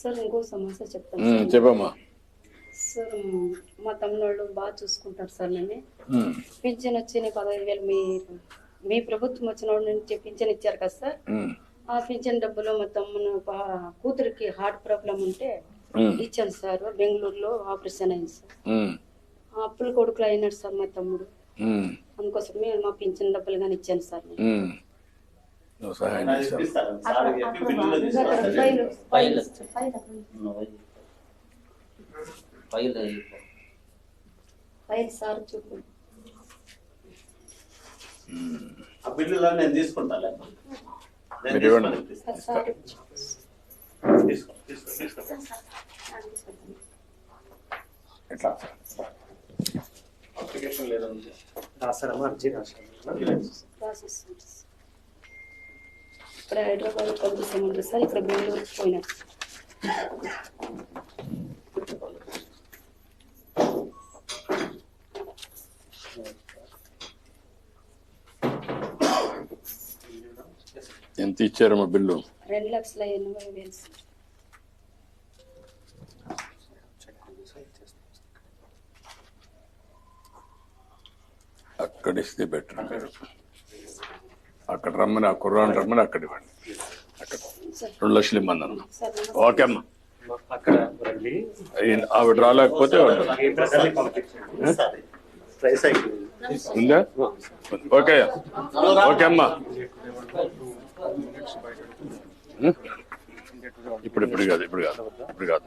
Sir ఇంకో సమస్య చెప్తాను. చెప్పమ్మా. సార్ మా తమ్ముళ్ళు బాగా చూసుకుంటారు సార్ ఉమ్, పింఛన్ వచ్చి పదహైదు వేలు మీ మీ ప్రభుత్వం వచ్చిన నుంచి పింఛన్ ఇచ్చారు కదా సార్. ఆ పింఛన్ డబ్బులు మా తమ్మును కూతురికి హార్ట్ ప్రాబ్లం ఉంటే ఇచ్చాను సార్. బెంగళూరులో ఆపరేషన్ అయింది సార్. అప్పుల కొడుకులు అయినాడు సార్ మా తమ్ముడు. అందుకోసమే మా పింఛన్ డబ్బులు కానీ ఇచ్చాను సార్ నేను. నువ్వు సహాయం ఆ బిల్లులో నేను తీసుకుంటాను నేను మీరు ఇవ్వండి. తీసుకొని సార్ సార్ తీసుకో తీసుకో తీసుకో ఎట్లా అప్లికేషన్ లేదండి రాశారమ్మా అర్జీ రాశారు ఇక్కడ హైదరాబాద్ పంపిస్తామంటారు సార్ ఇక్కడ బెంగళూరుకి పోయినారు ఎంత ఇచ్చారమ్మా బిల్లు రెండు లక్షల ఎనభై వేలు అక్కడ ఇస్తే బెటర్ అక్కడ రమ్మని ఆ కుర్రాన్ని రమ్మని అక్కడ ఇవ్వండి. అక్కడ రెండు లక్షలు ఇమ్మని అన్న. ఓకే అమ్మా. ఆవిడ రాలేకపోతే ఉందా? ఓకే ఓకే అమ్మా? ఇప్పుడు ఇప్పుడు కాదు ఇప్పుడు కాదు ఇప్పుడు కాదు.